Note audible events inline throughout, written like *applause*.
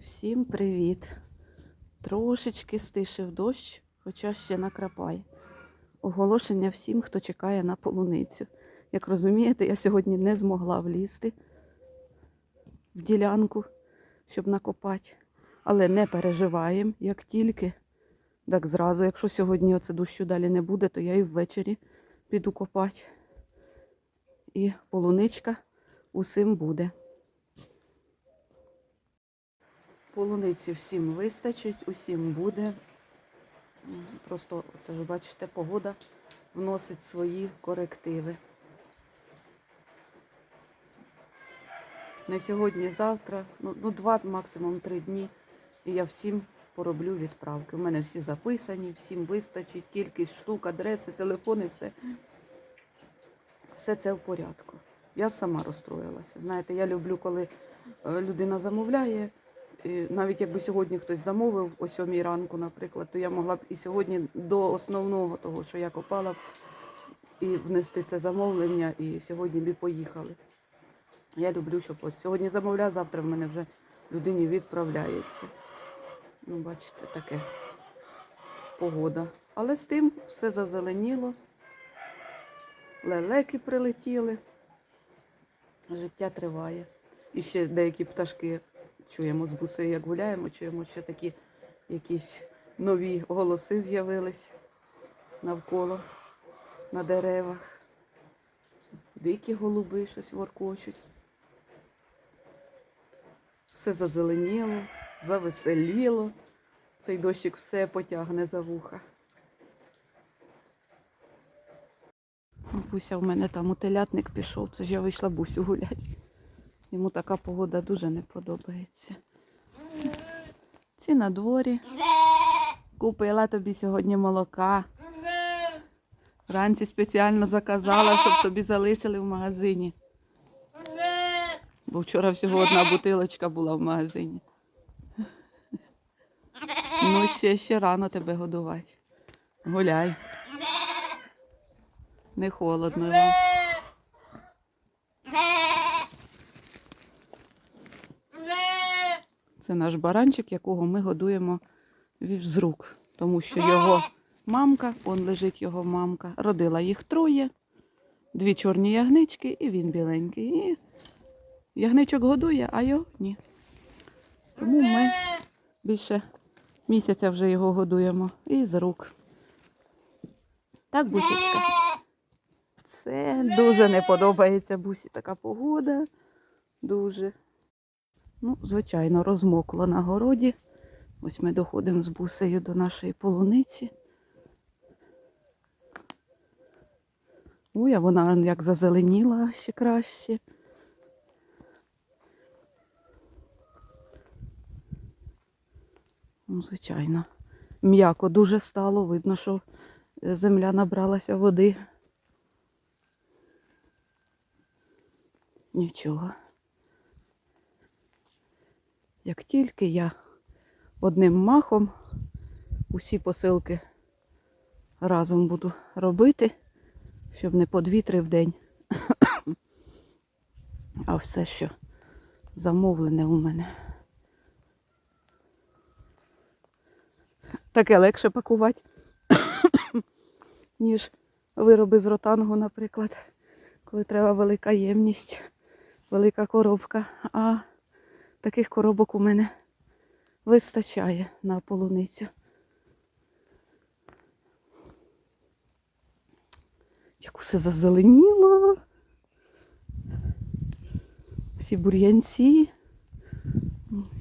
Всім привіт! Трошечки стишив дощ, хоча ще накрапає. Оголошення всім, хто чекає на полуницю. Як розумієте, я сьогодні не змогла влізти в ділянку, щоб накопати. Але не переживаємо, як тільки, так зразу, якщо сьогодні оце дощу далі не буде, то я і ввечері піду копати. І полуничка усім буде. Полуниці всім вистачить, усім буде. Просто, це ви бачите, погода вносить свої корективи. Не сьогодні, завтра, ну, ну два, максимум три дні. І я всім пороблю відправки. У мене всі записані, всім вистачить, кількість штук, адреси, телефони, все. Все це в порядку. Я сама розстроїлася. Знаєте, я люблю, коли е, людина замовляє. Навіть якби сьогодні хтось замовив о сьомій ранку, наприклад, то я могла б і сьогодні до основного того, що я копала, і внести це замовлення, і сьогодні б і поїхали. Я люблю, щоб ось сьогодні замовляю, завтра в мене вже людині відправляється. Ну, бачите, таке погода. Але з тим все зазеленіло, лелеки прилетіли, життя триває. І ще деякі пташки чуємо з буси, як гуляємо, чуємо, що такі якісь нові голоси з'явились навколо на деревах. Дикі голуби щось воркочуть. Все зазеленіло, завеселіло. Цей дощик все потягне за вуха. Буся в мене там у телятник пішов, це ж я вийшла бусю гуляти. Йому така погода дуже не подобається. Ці на дворі. Купила тобі сьогодні молока. Вранці спеціально заказала, щоб тобі залишили в магазині. Бо вчора всього одна бутилочка була в магазині. Ну, ще, ще рано тебе годувати. Гуляй. Не холодно вам. Це наш баранчик, якого ми годуємо з рук, тому що його мамка, он лежить його мамка, родила їх троє, дві чорні ягнички і він біленький. І ягничок годує, а його ні. Тому ми більше місяця вже його годуємо і з рук. Так, бусечка? Це дуже не подобається бусі така погода. Дуже. Ну, звичайно, розмокло на городі. Ось ми доходимо з бусею до нашої полуниці. Ой, а вона як зазеленіла ще краще. Ну, звичайно. М'яко дуже стало, видно, що земля набралася води. Нічого. Як тільки я одним махом усі посилки разом буду робити, щоб не по дві-три в день. *coughs* А все, що замовлене у мене. Таке легше пакувати, *coughs* ніж вироби з ротангу, наприклад, коли треба велика ємність, велика коробка. А таких коробок у мене вистачає на полуницю. Як усе зазеленіло. Всі бур'янці.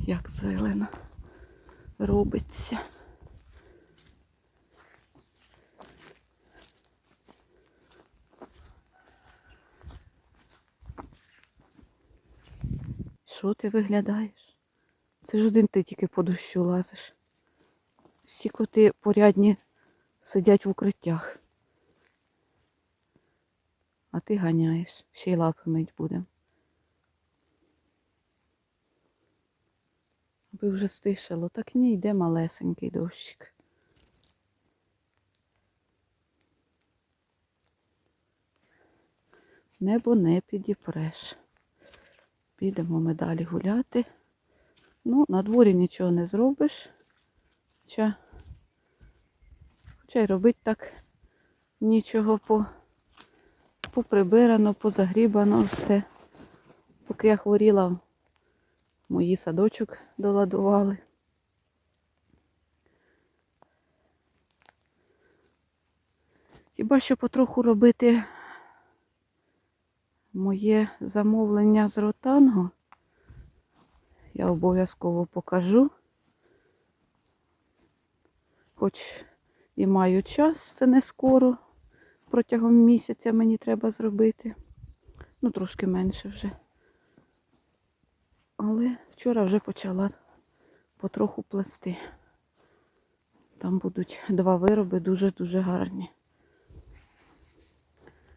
Як зелено робиться. Що ти виглядаєш? Це ж один ти тільки по дощу лазиш. Всі коти порядні сидять в укриттях. А ти ганяєш, ще й лапи мить будемо. Аби вже стишило, так ні, йде малесенький дощик. Небо не підіпреш. Підемо ми далі гуляти. Ну, на дворі нічого не зробиш. Хоча, хоча й робить так нічого по, поприбирано, позагрібано все. Поки я хворіла, мої садочок доладували. Хіба що потроху робити моє замовлення з ротанго. Я обов'язково покажу. Хоч і маю час, це не скоро. Протягом місяця мені треба зробити. Ну, трошки менше вже. Але вчора вже почала потроху плести. Там будуть два вироби дуже-дуже гарні.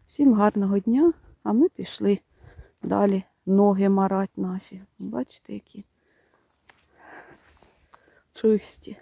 Всім гарного дня, а ми пішли далі ноги марать наші. Бачите, які чисті.